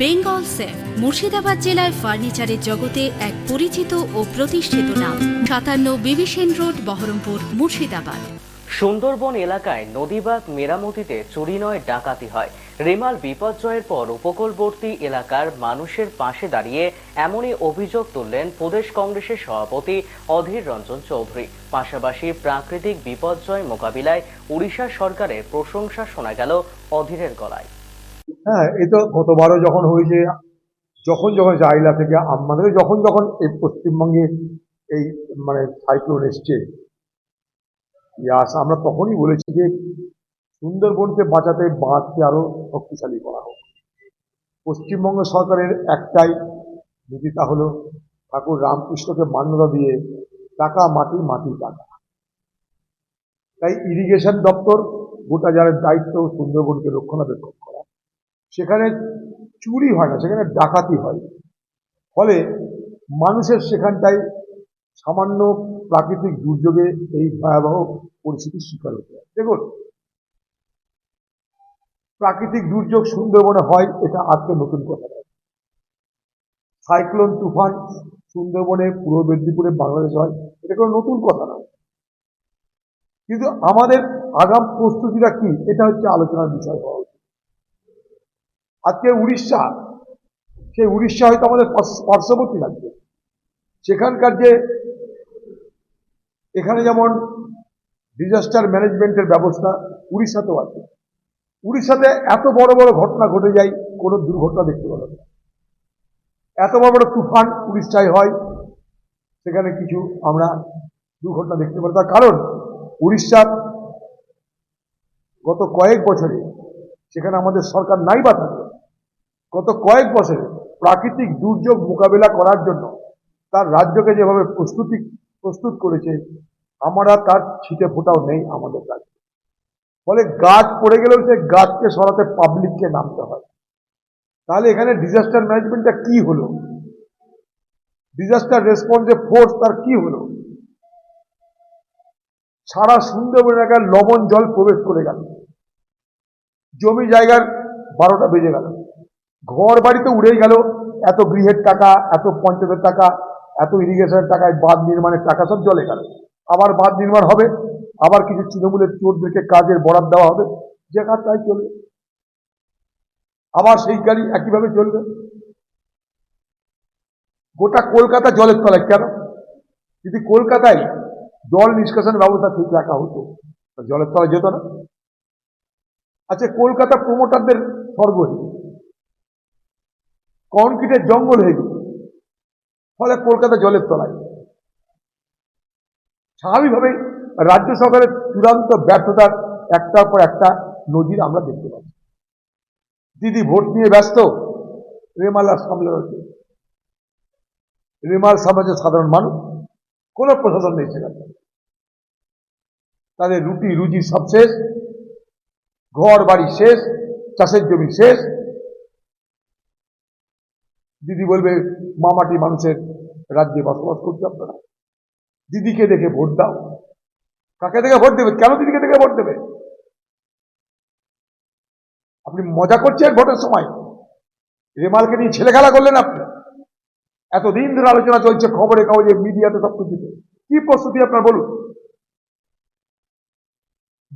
Bengal safe, Murshidabad জেলায় ফার্নিচারের জগতে এক পরিচিত ও প্রতিষ্ঠিত নাম। সাতান্ন বিবিসেন রোড, বহরমপুর, মুর্শিদাবাদ। সুন্দরবন এলাকায় নদীবাগ মেরামতিতে চুরি নয় ডাকাতি হয়। রেমাল বিপর্যয়ের পর উপকূলবর্তী এলাকার মানুষের পাশে দাঁড়িয়ে এমনই অভিযোগ তুললেন প্রদেশ কংগ্রেসের সভাপতি অধীর রঞ্জন চৌধুরী। পাশাপাশি প্রাকৃতিক বিপর্যয় মোকাবিলায় উড়িষ্যা সরকারের প্রশংসা শোনা গেল অধীরের গলায়। হ্যাঁ এই তো গতবারও যখন হয়েছে, যখন যখন জাইলা থেকে আমাদের যখন যখন এই পশ্চিমবঙ্গে এই মানে সাইক্লোন এসছে, ইয়াস, আমরা তখনই বলেছি যে সুন্দরবনকে বাঁচাতে বাঁধকে আরও শক্তিশালী করা হোক। পশ্চিমবঙ্গ সরকারের একটাই নীতি তা হলো ঠাকুর রামকৃষ্ণকে মান্যতা দিয়ে টাকা, মাটি মাটি, টাকা। তাই ইরিগেশন দপ্তর গোটা যার দায়িত্ব সুন্দরবনকে রক্ষণাবেক্ষণ করা। সেখানে চুরি হয় না, সেখানে ডাকাতি হয়। ফলে মানুষের সেখানটায় সামান্য প্রাকৃতিক দুর্যোগে এই ভয়াবহ পরিস্থিতির শিকার হতে হয়। দেখুন, প্রাকৃতিক দুর্যোগ সুন্দরবনে হয়, এটা আজকে নতুন কথা নয়। সাইক্লোন তুফান সুন্দরবনে, পূর্ব মেদিনীপুরে, বাংলাদেশে হয়, এটা কোনো নতুন কথা নয়। কিন্তু আমাদের আগাম প্রস্তুতিটা কি? এটা হচ্ছে আলোচনার বিষয় হওয়া আজকে উড়িষ্যা, সেই উড়িষ্যা হয়তো আমাদের পার্শ্ববর্তী রাজ্য। সেখানকার যে, এখানে যেমন ডিজাস্টার ম্যানেজমেন্টের ব্যবস্থা, উড়িষ্যাতেও আছে। উড়িষ্যাতে এত বড় বড় ঘটনা ঘটে যায়, কোনো দুর্ঘটনা দেখতে পাবে না। এত বড় বড় তুফান উড়িষ্যায় হয়, সেখানে কিছু আমরা দুর্ঘটনা দেখতে পারি তার কারণ, উড়িষ্যার গত কয়েক বছরে সেখানে আমাদের সরকার নাই বা থাকে গত কয়েক বছরে প্রাকৃতিক দুর্যোগ মোকাবিলা করার জন্য তার রাজ্যকে যেভাবে প্রস্তুতি, প্রস্তুত করেছে, আমরা তার ছিটে ফোটাও নেই আমাদের রাজ্যে। ফলে গাছ পড়ে গেলেও সে গাছকে সরাতে পাবলিককে নামতে হয়। তাহলে এখানে ডিজাস্টার ম্যানেজমেন্টটা কি হলো? ডিজাস্টার রেসপন্সে ফোর্স তার কি হলো? সারা সুন্দরবন এলাকায় লবণ জল প্রবেশ করে গেল। জমি জায়গার বারোটা বেজে গেল। ঘর বাড়িতে উড়েই গেল। এত গৃহের টাকা, এত পঞ্চায়েতের টাকা, এত ইরিগেশনের টাকায় বাঁধ নির্মাণের টাকা সব জলে গেল। আবার বাঁধ নির্মাণ হবে, আবার কিছু তৃণমূলের চোরদেরকে কাজের বরাদ দেওয়া হবে, যে কাজ তাই চলবে। আবার সেই গাড়ি একইভাবে চলবে। গোটা কলকাতা জলের তলায় কেন? যদি কলকাতায় জল নিষ্কাশনের ব্যবস্থা ঠিক রাখা হতো জলের তলায় যেত না। আচ্ছা কলকাতা প্রমোটারদের স্বর্গ। কনক্রিটের জঙ্গল হয়ে গেছে। ফলে কলকাতা জলের তলায়। স্বাভাবিকভাবেই রাজ্য সরকারের চূড়ান্ত ব্যর্থতার একটার পর একটা নজির আমরা দেখতে পাচ্ছি। দিদি ভোট নিয়ে ব্যস্ত, রেমাল আর সামলে রয়েছে রেমাল সামলাচ্ছে সাধারণ মানুষ, কোনো প্রশাসন নেই সেখানে। তাদের রুটি রুজি সব শেষ ঘর বাড়ি শেষ, চাষের জমি শেষ দিদি বলবে, মামাটি মানুষের রাজ্যে বসবাস করছে আপনারা। দিদিকে দেখে ভোট দাও। কাকে দেখে ভোট দেবে? কেন দিদিকে দেখে ভোট দেবে? আপনি মজা করছেন ভোটের সময়। রেমালকে নিয়ে ছেলে খেলা করলেন আপনি। এতদিন ধরে আলোচনা চলছে, খবরে কাগজে মিডিয়াতে সব কিছুতে কি প্রস্তুতি আপনার বলুন?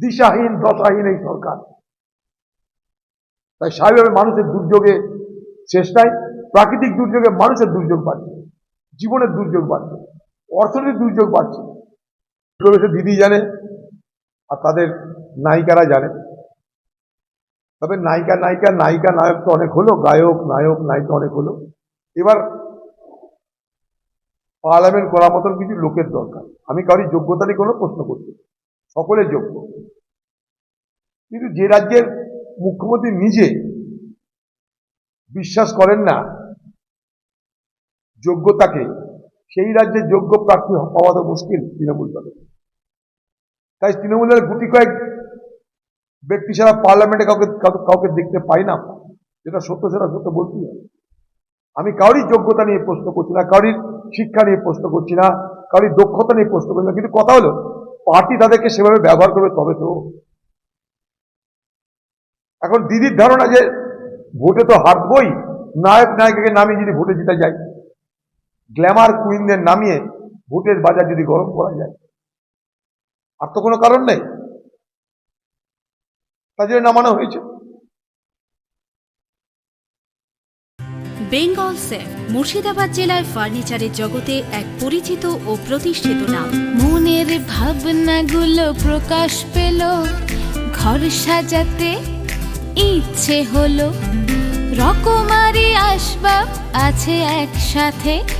দিশাহীন, দশাহীন এই সরকার। তাই স্বাভাবিকভাবে মানুষের দুর্যোগে শেষ নাই। প্রাকৃতিক দুর্যোগে মানুষের দুর্যোগ বাড়ছে, জীবনের দুর্যোগ বাড়ছে অর্থনৈতিক দুর্যোগ বাড়ছে। প্রবেশে দিদি জানে আর তাদের নায়িকারা জানে। তবে নায়িকা নায়িকা নায়িকা, নায়ক তো অনেক হলো, গায়ক, নায়ক, নায়িকা অনেক হলো। এবার পার্লামেন্ট করার মতন কিছু লোকের দরকার। আমি কারোর যোগ্যতা নিয়ে কোনো প্রশ্ন করছি না। সকলের যোগ্য। কিন্তু যে রাজ্যের মুখ্যমন্ত্রী নিজে বিশ্বাস করেন না যোগ্যতাকে, সেই রাজ্যে যোগ্য প্রার্থী পাওয়া তো মুশকিল তৃণমূল দলে তাই তৃণমূলের গুটি কয়েক ব্যক্তি ছাড়া পার্লামেন্টে কাউকে কাউকে- দেখতে পাই না। যেটা সত্য, সেটা সত্য বলতেই হবে আমি কারোরই যোগ্যতা নিয়ে প্রশ্ন করছি না কারোর শিক্ষা নিয়ে প্রশ্ন করছি না কারোর দক্ষতা নিয়ে প্রশ্ন করছি না। কিন্তু কথা হলো, পার্টি তাদেরকে সেভাবে ব্যবহার করবে তবে তো। এখন দিদির ধারণা যে ভোটে তো হারবই, নায়ক, নায়িকাকে নামিয়ে যদি ভোটে জিতা যায় গ্ল্যামার কুইনদের নামিয়ে ভোটের বাজার যদি গরম করা যায়। আর তো কোনো কারণ নেই। তার জন্য নামানো হয়েছে। বেঙ্গল সেফ মুর্শিদাবাদ জেলায় ফার্নিচারের জগতে এক পরিচিত ও প্রতিষ্ঠিত নাম। মনের ভাবনাগুলো প্রকাশ পেল। ঘর সাজাতে ইচ্ছে হলো। রকমারি আসবাব আছে একসাথে।